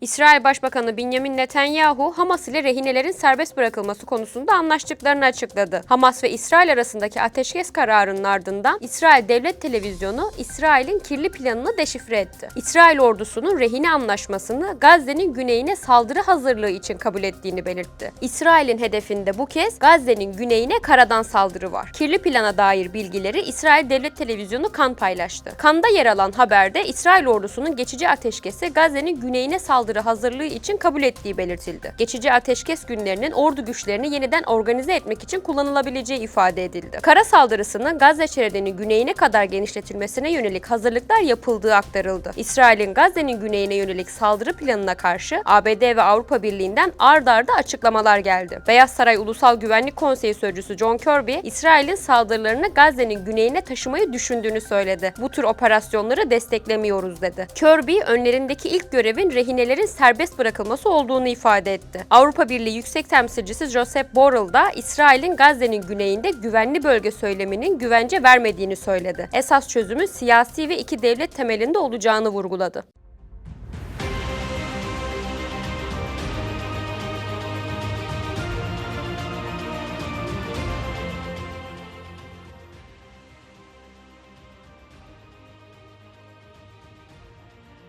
İsrail Başbakanı Benjamin Netanyahu, Hamas ile rehinelerin serbest bırakılması konusunda anlaştıklarını açıkladı. Hamas ve İsrail arasındaki ateşkes kararının ardından İsrail Devlet Televizyonu İsrail'in kirli planını deşifre etti. İsrail ordusunun rehine anlaşmasını Gazze'nin güneyine saldırı hazırlığı için kabul ettiğini belirtti. İsrail'in hedefinde bu kez Gazze'nin güneyine karadan saldırı var. Kirli plana dair bilgileri İsrail Devlet Televizyonu kan paylaştı. Kanda yer alan haberde İsrail ordusunun geçici ateşkesi Gazze'nin güneyine saldırı hazırlığı için kabul ettiği belirtildi. Geçici ateşkes günlerinin ordu güçlerini yeniden organize etmek için kullanılabileceği ifade edildi. Kara saldırısının Gazze şeridinin güneyine kadar genişletilmesine yönelik hazırlıklar yapıldığı aktarıldı. İsrail'in Gazze'nin güneyine yönelik saldırı planına karşı ABD ve Avrupa Birliği'nden ard arda açıklamalar geldi. Beyaz Saray Ulusal Güvenlik Konseyi Sözcüsü John Kirby, İsrail'in saldırılarını Gazze'nin güneyine taşımayı düşündüğünü söyledi. Bu tür operasyonları desteklemiyoruz dedi. Kirby, önlerindeki ilk görevin rehinelerin serbest bırakılması olduğunu ifade etti. Avrupa Birliği Yüksek Temsilcisi Josep Borrell da İsrail'in Gazze'nin güneyinde güvenli bölge söyleminin güvence vermediğini söyledi. Esas çözümün siyasi ve iki devlet temelinde olacağını vurguladı.